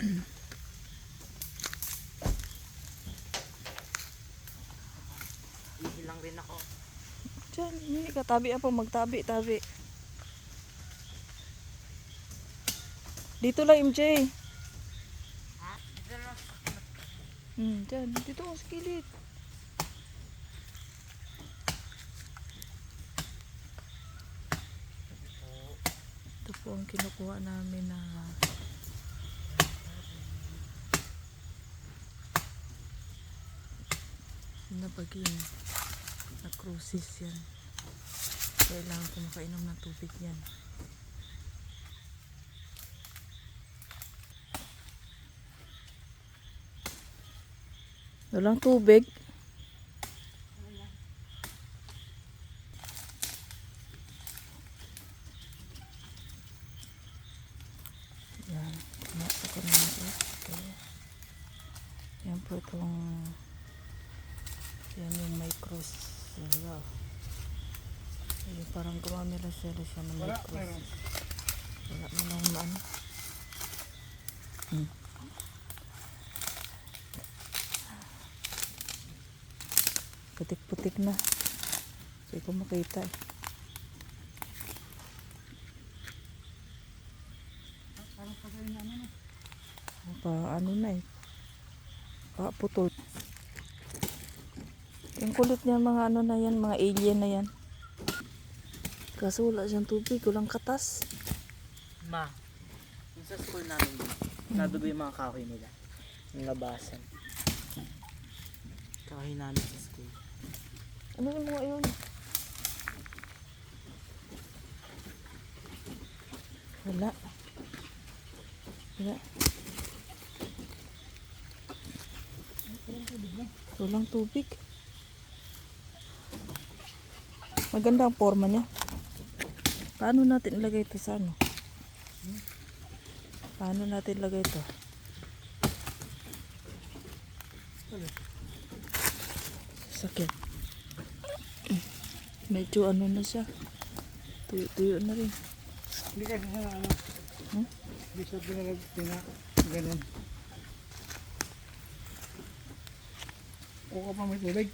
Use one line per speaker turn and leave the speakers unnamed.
Busy lang rin ako.
Diyan, hindi ka tabi pa magtabi, tabi. Dito lang MJ.
Ha? Dito lang.
Hmm, diyan, dito sa kilid. Ito po ang kinukuha namin na uh, na baging na cruises yan. Kailangan ko ng tubig yan. Walang tubig. Yan. Ito. Okay. Yan po itong yan yung may cross. Wala. Ayun, parang gumamila sila siya ng may cross. Wala mo ano. Hmm. Putik-putik na. Hindi ko makita eh. Pa, ano na eh. Pa, putol. Yung kulit niya mga ano na yan, mga alien na yan. Kaso wala siyang tubig, walang katas.
Ma, yung sa school namin nadugo yung mga kahoy nila. Yung labasan. Kahoy namin sa school.
Ano yung mga yun? Wala. Wala. Walang tubig. Maganda ang forma niya. Paano natin ilagay ito sa ano? Paano natin ilagay ito? Sakit. Medyo ano na siya. Tuyo-tuyo na rin.
Hindi kasi sa ano,
Hmm?
hindi siya pinalag, pina, ganun. Kuha pa may tubig.